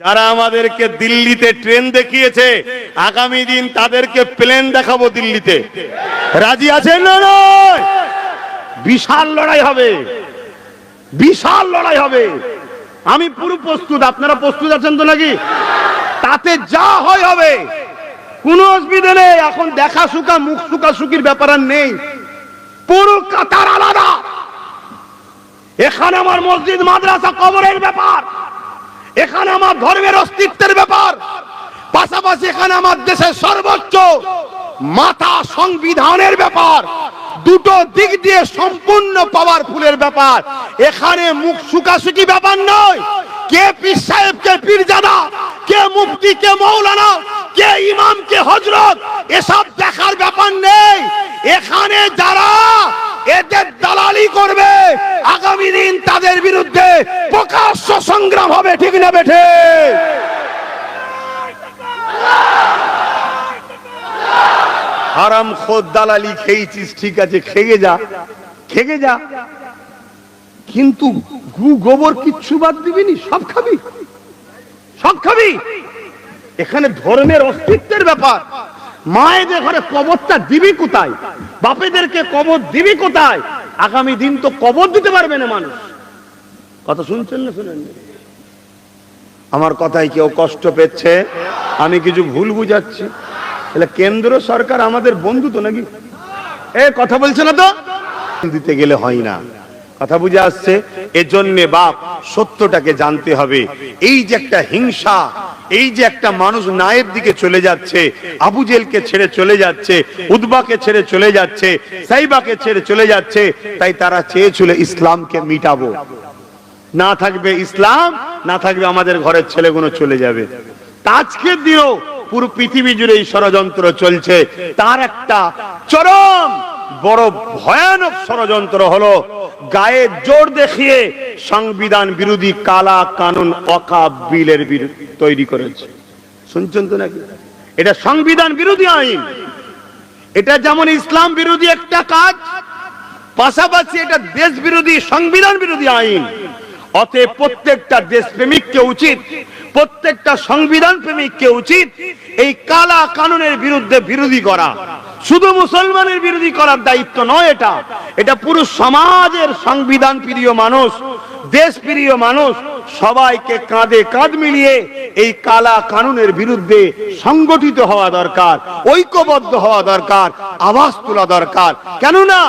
যারা আমাদেরকে দিল্লিতে ট্রেন দেখিয়েছে, আগামী দিন তাদেরকে প্লেন দেখাবো দিল্লিতে। রাজি আছেন না নয়? বিশাল লড়াই হবে। বিশাল লড়াই হবে। আমি পুরো প্রস্তুত। আপনারা প্রস্তুত আছেন তো নাকি? তাতে যা হয় হবে। কোনো অসুবিধা নেই। এখন দেখা সুখা, মুখ সুখা, সুখির ব্যাপার আর নেই। পুরো কাতার আলাদা। এখানে আমার মসজিদ, মাদ্রাসা কবরের ব্যাপার। এখানে আমার ধর্মের অস্তিত্বের ব্যাপার। পাশাপাশি এখানে আমার দেশের সর্বোচ্চ মাথা সংবিধানের ব্যাপার। দুটো দিক দিয়ে সম্পূর্ণ পাওয়ারফুলের ব্যাপার। এখানে মুখ সুকাসুকি ব্যাপার নয়? কে পীর সাহেব, কে পীরজাদা কে মুফতি, কে মৌলানা, কে ইমাম, কে হজরত এসব দেখার ব্যাপার নেই। এখানে যারা এদের দালালি করবে। আগামী দিন তাদের বিরুদ্ধে প্রকাশ্য সংগ্রাম হবে, ঠিক না বেঠে? হারাম খোদ দালালি, খেয়েছিস, ঠিক আছে, খেয়ে যা খেগে যা। কিন্তু গু গোবর কিচ্ছু বাদ দিবিনি সব খাবি? সব খাবি? এখানে ধর্মের অস্তিত্বের ব্যাপার। মায়েদের ঘরে কবরটা দিবি কোথায়? বাপেদেরকে কবর দিবি কোথায়? আগামী দিন তো কবর দিতে পারবে না মানুষ। কথা শুনছেন না শুনেন আমার কথায় কেউ কষ্ট পেচ্ছে আমি কিছু ভুল বুঝাচ্ছি। তাহলে কেন্দ্র সরকার আমাদের বন্ধু তো নাকি? এ, কথা বলছে না তো? দিতে গেলে হয় না। কথা বুঝে আসছে? এজন্য বাপ, সত্যটাকে জানতে হবে। এই যে একটা হিংসা, এই যে একটা মানুষ নায়ের দিকে চলে যাচ্ছে, আবু জেলকে ছেড়ে চলে যাচ্ছে উদ্বাকে ছেড়ে চলে যাচ্ছে, সাইবাকে ছেড়ে চলে যাচ্ছে, তাই তারা চেয়েছিল ইসলামকে মিটাবো। না থাকবে ইসলাম, না থাকবে আমাদের ঘরের ছেলেগুলো চলে যাবে। আজকের দিনও পুরো পৃথিবী জুড়ে এই ষড়যন্ত্র চলছে। তার একটা চরম বড় ভয়ানক ষড়যন্ত্র হলো গায়ে জোর দেখিয়ে সংবিধান বিরোধী কালা কানুন অকা বিলের তৈরি করেছে। শুনছেন তো নাকি? এটা সংবিধান বিরোধী আইন। এটা যেমন ইসলাম বিরোধী একটা কাজ, পাশাপাশি এটা দেশ বিরোধী, সংবিধান বিরোধী আইন। অতএব প্রত্যেকটা দেশ দেশপ্রেমিককে উচিত, প্রত্যেকটা সংবিধান প্রেমিককে উচিত এই কালা কানুনের বিরুদ্ধে বিরোধী করা। শুধু মুসলমানের বিরোধী করার দায়িত্ব নয় এটা। এটা পুরো সমাজের সংবিধান প্রিয় মানুষ, দেশ প্রিয় মানুষ, সবাইকে কাঁধে কাঁধ মিলিয়ে এই কালা কানুনের বিরুদ্ধে সংগঠিত হওয়া দরকার, ঐক্যবদ্ধ হওয়া দরকার আওয়াজ তোলা দরকার। কেননা